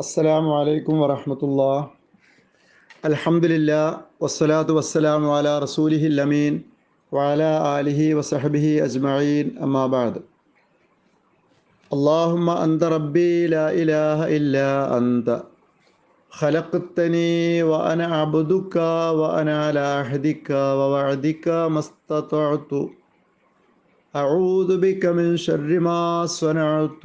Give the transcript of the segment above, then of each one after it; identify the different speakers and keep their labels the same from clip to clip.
Speaker 1: السلام عليكم ورحمة الله. الحمد لله والصلاة والسلام على رسوله റസൂലിഹി وعلى آله وصحبه أجمعين. أما بعد. اللهم أنت ربي لا إله إلا أنت. خلقتني وأنا عبدك وأنا على عهدك ووعدك ما استطعت. أعوذ بك من شر ما صنعت.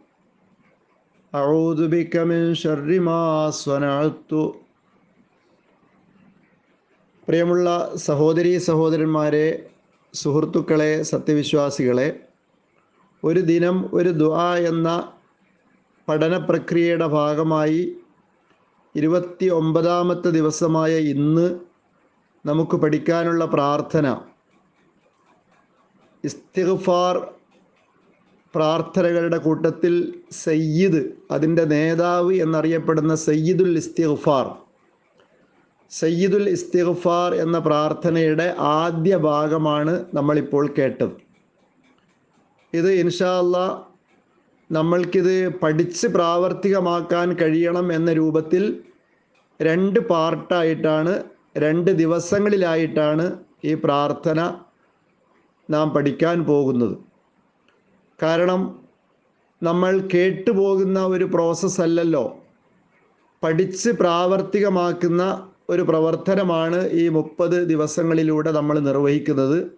Speaker 1: أعوذ بك من شر ما صنعت പ്രിയമുള്ള സഹോദരി സഹോദരന്മാരെ സുഹൃത്തുക്കളെ സത്യവിശ്വാസികളെ ഒരു ദിനം ഒരു ദുആ എന്ന പഠന പ്രക്രിയയുടെ ഭാഗമായി ഇരുപത്തി ഒമ്പതാമത്തെ ദിവസമായ ഇന്ന് നമുക്ക് പഠിക്കാനുള്ള പ്രാർത്ഥന ഇസ്തിഗ്ഫാർ പ്രാർത്ഥനകളുടെ കൂട്ടത്തിൽ സയ്യിദ് അതിന്റെ നേതാവ് എന്നറിയപ്പെടുന്ന സയ്യിദുൽ ഇസ്തിഗ്ഫാർ. സയ്യിദുൽ ഇസ്തിഗ്ഫാർ എന്ന പ്രാർത്ഥനയുടെ ആദ്യ ഭാഗമാണ് നമ്മളിപ്പോൾ കേട്ടത്. ഇത് ഇൻഷാ ഇൻഷാല്ല നമ്മൾക്കിത് പഠിച്ച് പ്രാവർത്തികമാക്കാൻ കഴിയണം എന്ന രൂപത്തിൽ രണ്ട് പാർട്ടായിട്ടാണ് രണ്ട് ദിവസങ്ങളിലായിട്ടാണ് ഈ പ്രാർത്ഥന നാം പഠിക്കാൻ പോകുന്നത്. കാരണം നമ്മൾ കേട്ടുപോകുന്ന ഒരു പ്രോസസ്സ് അല്ലല്ലോ. പഠിച്ച് പ്രാവർത്തികമാക്കുന്ന ഒരു പ്രവർത്തനമാണ് ഈ മുപ്പത് ദിവസങ്ങളിലൂടെ നമ്മൾ നിർവഹിക്കുന്നത്.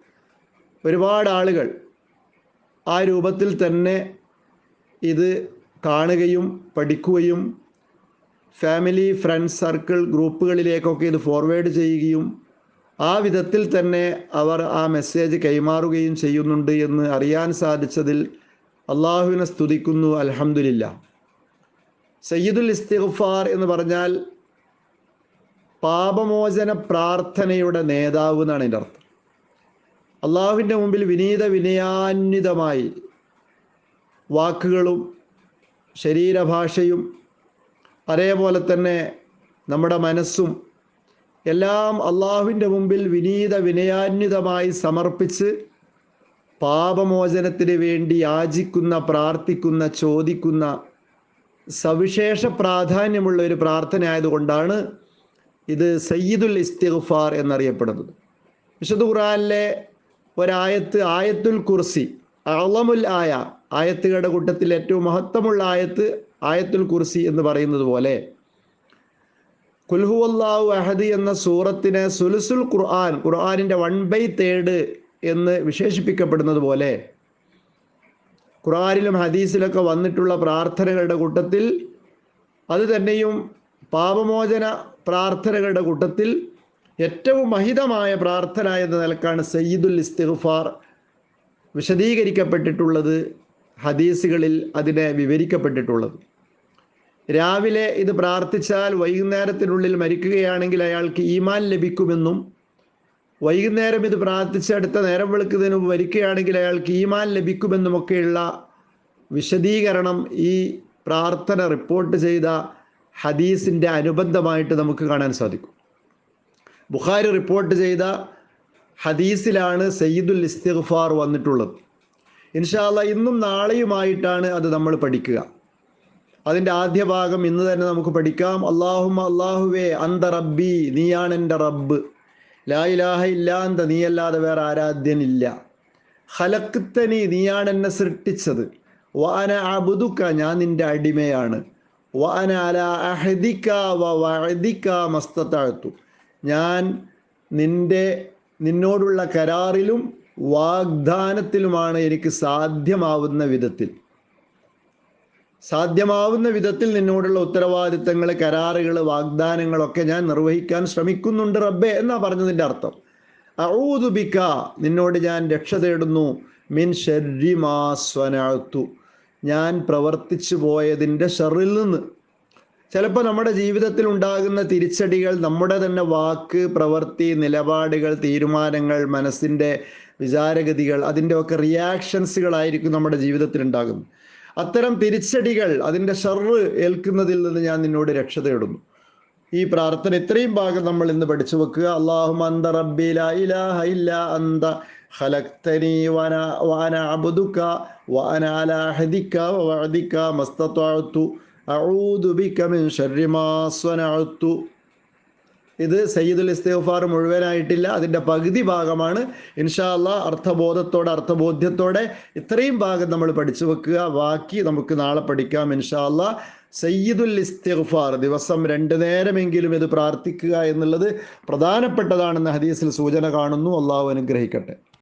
Speaker 1: ഒരുപാട് ആളുകൾ ആ രൂപത്തിൽ തന്നെ ഇത് കാണുകയും പഠിക്കുകയും ഫാമിലി ഫ്രണ്ട്സ് സർക്കിൾ ഗ്രൂപ്പുകളിലേക്കൊക്കെ ഇത് ഫോർവേഡ് ചെയ്യുകയും ആ വിധത്തിൽ തന്നെ അവർ ആ മെസ്സേജ് കൈമാറുകയും ചെയ്യുന്നുണ്ട് എന്ന് അറിയാൻ സാധിച്ചതിൽ അള്ളാഹുവിനെ സ്തുതിക്കുന്നു അലഹമുല്ല സയ്യിദുൽ ഇസ്തിഗ്ഫാർ എന്ന് പറഞ്ഞാൽ പാപമോചന പ്രാർത്ഥനയുടെ നേതാവ് എന്നാണ് എന്റെ അർത്ഥം. അള്ളാഹുവിന്റെ മുമ്പിൽ വിനീത വിനയാന്വിതമായി വാക്കുകളും ശരീരഭാഷയും അതേപോലെ തന്നെ നമ്മുടെ മനസ്സും എല്ലാം അള്ളാഹുവിന്റെ മുമ്പിൽ വിനീത വിനയാന്വിതമായി സമർപ്പിച്ച് പാപമോചനത്തിന് വേണ്ടി യാചിക്കുന്ന പ്രാർത്ഥിക്കുന്ന ചോദിക്കുന്ന സവിശേഷ പ്രാധാന്യമുള്ള ഒരു പ്രാർത്ഥന ആയതുകൊണ്ടാണ് ഇത് സയ്യിദുൽ ഇസ്തിഗ്ഫാർ എന്നറിയപ്പെടുന്നത്. വിശുദ്ധ ഖുറാനിലെ ഒരായത്ത് ആയത്തുൽ കുർസി അളമുൽ ആയ ആയത്തുകളുടെ കൂട്ടത്തിൽ ഏറ്റവും മഹത്വമുള്ള ആയത്ത് ആയത്തുൽ കുർസി എന്ന് പറയുന്നത് പോലെ കുൽഹുവല്ലാഹു അഹദ് എന്ന സൂറത്തിന് സുലുസുൽ ഖുർആൻ ഖുർആാനിന്റെ വൺ ബൈ തേർഡ് എന്ന് വിശേഷിപ്പിക്കപ്പെടുന്നത് പോലെ ഖുർആാനിലും ഹദീസിലൊക്കെ വന്നിട്ടുള്ള പ്രാർത്ഥനകളുടെ കൂട്ടത്തിൽ അത് തന്നെയും പാപമോചന പ്രാർത്ഥനകളുടെ കൂട്ടത്തിൽ ഏറ്റവും മഹിതമായ പ്രാർത്ഥന എന്ന നിലക്കാണ് സയ്യിദുൽ ഇസ്തിഗ്ഫാർ വിശദീകരിക്കപ്പെട്ടിട്ടുള്ളത് ഹദീസുകളിൽ അതിനെ വിവരിക്കപ്പെട്ടിട്ടുള്ളത്. രാവിലെ ഇത് പ്രാർത്ഥിച്ചാൽ വൈകുന്നേരത്തിനുള്ളിൽ മരിക്കുകയാണെങ്കിൽ അയാൾക്ക് ഈമാൻ ലഭിക്കുമെന്നും വൈകുന്നേരം ഇത് പ്രാർത്ഥിച്ച് അടുത്ത നേരം വെളുക്കുന്നതിന് മുമ്പ് മരിക്കുകയാണെങ്കിൽ അയാൾക്ക് ഈമാൻ ലഭിക്കുമെന്നുമൊക്കെയുള്ള വിശദീകരണം ഈ പ്രാർത്ഥന റിപ്പോർട്ട് ചെയ്ത ഹദീസിന്റെ അനുബന്ധമായിട്ട് നമുക്ക് കാണാൻ സാധിക്കും. ബുഖാരി റിപ്പോർട്ട് ചെയ്ത ഹദീസിലാണ് സയ്യിദുൽ ഇസ്തിഗ്ഫാർ വന്നിട്ടുള്ളത്. ഇൻഷാല്ല ഇന്നും നാളെയുമായിട്ടാണ് അത് നമ്മൾ പഠിക്കുക. അതിന്റെ ആദ്യ ഭാഗം ഇന്ന് തന്നെ നമുക്ക് പഠിക്കാം. അള്ളാഹുമ അള്ളാഹുവേ അന്ത റബ്ബി നീയാണ് എന്റെ റബ്ബ്. ലാ ഇലാഹ ഇല്ലാന്ത നീയല്ലാതെ വേറെ ആരാധ്യനില്ല. ഹലക്കുത്തനി നീയാണ് എന്നെ സൃഷ്ടിച്ചത്. വാന അബുദുക്ക ഞാൻ നിന്റെ അടിമയാണ്. വാന അല വഅദിക്ക മസ്തത്താഴ്ത്തു ഞാൻ നിന്റെ നിന്നോടുള്ള കരാറിലും വാഗ്ദാനത്തിലുമാണ് എനിക്ക് സാധ്യമാവുന്ന വിധത്തിൽ. സാധ്യമാവുന്ന വിധത്തിൽ നിന്നോടുള്ള ഉത്തരവാദിത്തങ്ങൾ കരാറുകൾ വാഗ്ദാനങ്ങളൊക്കെ ഞാൻ നിർവഹിക്കാൻ ശ്രമിക്കുന്നുണ്ട് റബ്ബെ എന്നാ പറഞ്ഞതിന്റെ അർത്ഥം. ഔദുബിക്ക നിന്നോട് ഞാൻ രക്ഷ തേടുന്നു. മിൻ ഷെരിമാസ്വനത്തു ഞാൻ പ്രവർത്തിച്ചു പോയതിന്റെ ഷറിൽ നിന്ന്. ചിലപ്പോൾ നമ്മുടെ ജീവിതത്തിൽ ഉണ്ടാകുന്ന തിരിച്ചടികൾ നമ്മുടെ തന്നെ വാക്ക് പ്രവൃത്തി നിലപാടുകൾ തീരുമാനങ്ങൾ മനസ്സിന്റെ വിചാരഗതികൾ അതിന്റെ ഒക്കെ റിയാക്ഷൻസുകളായിരിക്കും നമ്മുടെ ജീവിതത്തിൽ ഉണ്ടാകുന്നത്. അത്തരം തിരിച്ചടികൾ അതിന്റെ ഷെറ് ഏൽക്കുന്നതിൽ നിന്ന് ഞാൻ നിന്നോട് രക്ഷ തേടുന്നു. ഈ പ്രാർത്ഥന ഇത്രയും ഭാഗം നമ്മൾ ഇന്ന് പഠിച്ചു വെക്കുക. അള്ളാഹു അന്ത റബ്ബി ലാ ഇലാഹ ഇല്ല അലാ അഊദു ബിക മിൻ ശർരി മാ ഇത് സയ്യിദുൽ ഇസ്തിഗ്ഫാർ മുഴുവനായിട്ടില്ല. അതിന്റെ പകുതി ഭാഗമാണ്. ഇൻഷാ അള്ളാ അർത്ഥബോധത്തോടെ അർത്ഥബോധ്യത്തോടെ ഇത്രയും ഭാഗം നമ്മൾ പഠിച്ചു വെക്കുക. ബാക്കി നമുക്ക് നാളെ പഠിക്കാം ഇൻഷാ അള്ളാ സയ്യിദുൽ ഇസ്തിഗ്ഫാർ ദിവസം രണ്ടു നേരമെങ്കിലും ഇത് പ്രാർത്ഥിക്കുക എന്നുള്ളത് പ്രധാനപ്പെട്ടതാണെന്ന് ഹദീസിൽ സൂചന കാണുന്നു. അള്ളാഹു അനുഗ്രഹിക്കട്ടെ.